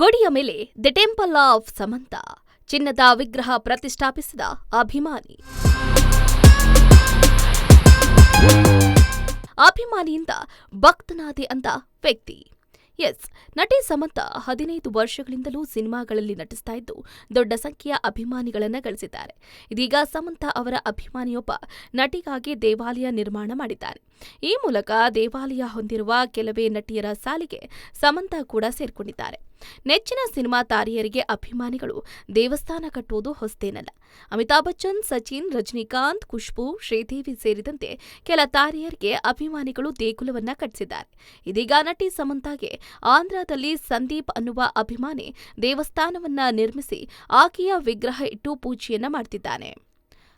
ಗೋಡೆಯ ಮೇಲೆ the temple of Samantha, ಚಿನ್ನದ ವಿಗ್ರಹ ಪ್ರತಿಷ್ಠಾಪಿಸಿದ ಅಭಿಮಾನಿ. ಅಭಿಮಾನಿಯಿಂದ ಭಕ್ತನಾದೆ ಅಂತ ವ್ಯಕ್ತಿ. ಎಸ್, ನಟಿ ಸಮಂತ ಹದಿನೈದು ವರ್ಷಗಳಿಂದಲೂ ಸಿನಿಮಾಗಳಲ್ಲಿ ನಟಿಸ್ತಾ ಇದ್ದು, ದೊಡ್ಡ ಸಂಖ್ಯೆಯ ಅಭಿಮಾನಿಗಳನ್ನು ಗಳಿಸಿದ್ದಾರೆ. ಇದೀಗ ಸಮಂತ ಅವರ ಅಭಿಮಾನಿಯೊಬ್ಬ ನಟಿಗಾಗಿ ದೇವಾಲಯ ನಿರ್ಮಾಣ ಮಾಡಿದ್ದಾರೆ. ಈ ಮೂಲಕ ದೇವಾಲಯ ಹೊಂದಿರುವ ಕೆಲವೇ ನಟಿಯರ ಸಾಲಿಗೆ ಸಮಂತ ಕೂಡ ಸೇರ್ಕೊಂಡಿದ್ದಾರೆ. ನೆಚ್ಚಿನ ಸಿನಿಮಾ ತಾರೆಯರಿಗೆ ಅಭಿಮಾನಿಗಳು ದೇವಸ್ಥಾನ ಕಟ್ಟುವುದು ಹೊಸದೇನಲ್ಲ ಅಮಿತಾಬ್ ಬಚ್ಚನ್, ಸಚಿನ್, ರಜನಿಕಾಂತ್, ಖುಷ್ಬು, ಶ್ರೀದೇವಿ ಸೇರಿದಂತೆ ಕೆಲ ತಾರೆಯರಿಗೆ ಅಭಿಮಾನಿಗಳು ದೇಗುಲವನ್ನ ಕಟ್ಟಿಸಿದ್ದಾರೆ. ಇದೀಗ ನಟಿ ಸಮಂತಾಗೆ ಆಂಧ್ರದಲ್ಲಿ ಸಂದೀಪ್ ಅನ್ನುವ ಅಭಿಮಾನಿ ದೇವಸ್ಥಾನವನ್ನ ನಿರ್ಮಿಸಿ ಆಕೆಯ ವಿಗ್ರಹ ಇಟ್ಟು ಪೂಜೆಯನ್ನ ಮಾಡ್ತಿದ್ದಾನೆ.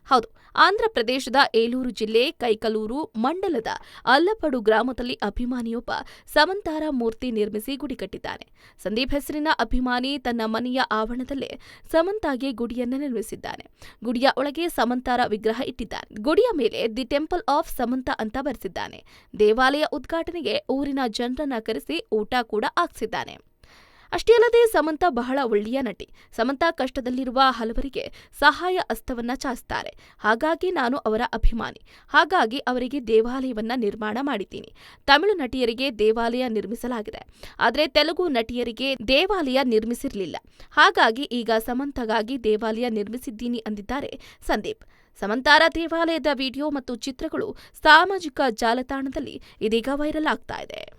ಹೌದು, ಆಂಧ್ರ ಪ್ರದೇಶದ ಏಲೂರು ಜಿಲ್ಲೆ ಕೈಕಲೂರು ಮಂಡಲದ ಅಲ್ಲಪಡು ಗ್ರಾಮದಲ್ಲಿ ಅಭಿಮಾನಿಯೊಬ್ಬ ಸಮಂತಾರ ಮೂರ್ತಿ ನಿರ್ಮಿಸಿ ಗುಡಿ ಕಟ್ಟಿದ್ದಾನೆ. ಸಂದೀಪ್ ಹೆಸರಿನ ಅಭಿಮಾನಿ ತನ್ನ ಮನೆಯ ಆವರಣದಲ್ಲೇ ಸಮಂತಾಗೆ ಗುಡಿಯನ್ನು ನಿರ್ಮಿಸಿದ್ದಾನೆ. ಗುಡಿಯ ಒಳಗೆ ಸಮಂತಾರ ವಿಗ್ರಹ ಇಟ್ಟಿದ್ದಾನೆ. ಗುಡಿಯ ಮೇಲೆ ದಿ ಟೆಂಪಲ್ ಆಫ್ ಸಮಂತ ಅಂತ ಬರೆಸಿದ್ದಾನೆ. ದೇವಾಲಯ ಉದ್ಘಾಟನೆಗೆ ಊರಿನ ಜನರನ್ನ ಕರೆಸಿ ಊಟ ಕೂಡ ಹಾಕ್ಸಿದ್ದಾನೆ. ಅಷ್ಟೇ ಅಲ್ಲದೆ ಸಮಂತ ಬಹಳ ಒಳ್ಳೆಯ ನಟಿ. ಸಮಂತ ಕಷ್ಟದಲ್ಲಿರುವ ಹಲವರಿಗೆ ಸಹಾಯ ಹಸ್ತವನ್ನ ಚಾಚ್ತಾರೆ. ಹಾಗಾಗಿ ನಾನು ಅವರ ಅಭಿಮಾನಿ. ಹಾಗಾಗಿ ಅವರಿಗೆ ದೇವಾಲಯವನ್ನ ನಿರ್ಮಾಣ ಮಾಡಿದ್ದೀನಿ. ತಮಿಳು ನಟಿಯರಿಗೆ ದೇವಾಲಯ ನಿರ್ಮಿಸಲಾಗಿದೆ. ಆದರೆ ತೆಲುಗು ನಟಿಯರಿಗೆ ದೇವಾಲಯ ನಿರ್ಮಿಸಿರಲಿಲ್ಲ. ಹಾಗಾಗಿ ಈಗ ಸಮಂತಗಾಗಿ ದೇವಾಲಯ ನಿರ್ಮಿಸಿದ್ದೀನಿ ಅಂದಿದ್ದಾರೆ ಸಂದೀಪ್. ಸಮಂತಾರ ದೇವಾಲಯದ ವಿಡಿಯೋ ಮತ್ತು ಚಿತ್ರಗಳು ಸಾಮಾಜಿಕ ಜಾಲತಾಣದಲ್ಲಿ ಇದೀಗ ವೈರಲ್ ಆಗ್ತಾ ಇದೆ.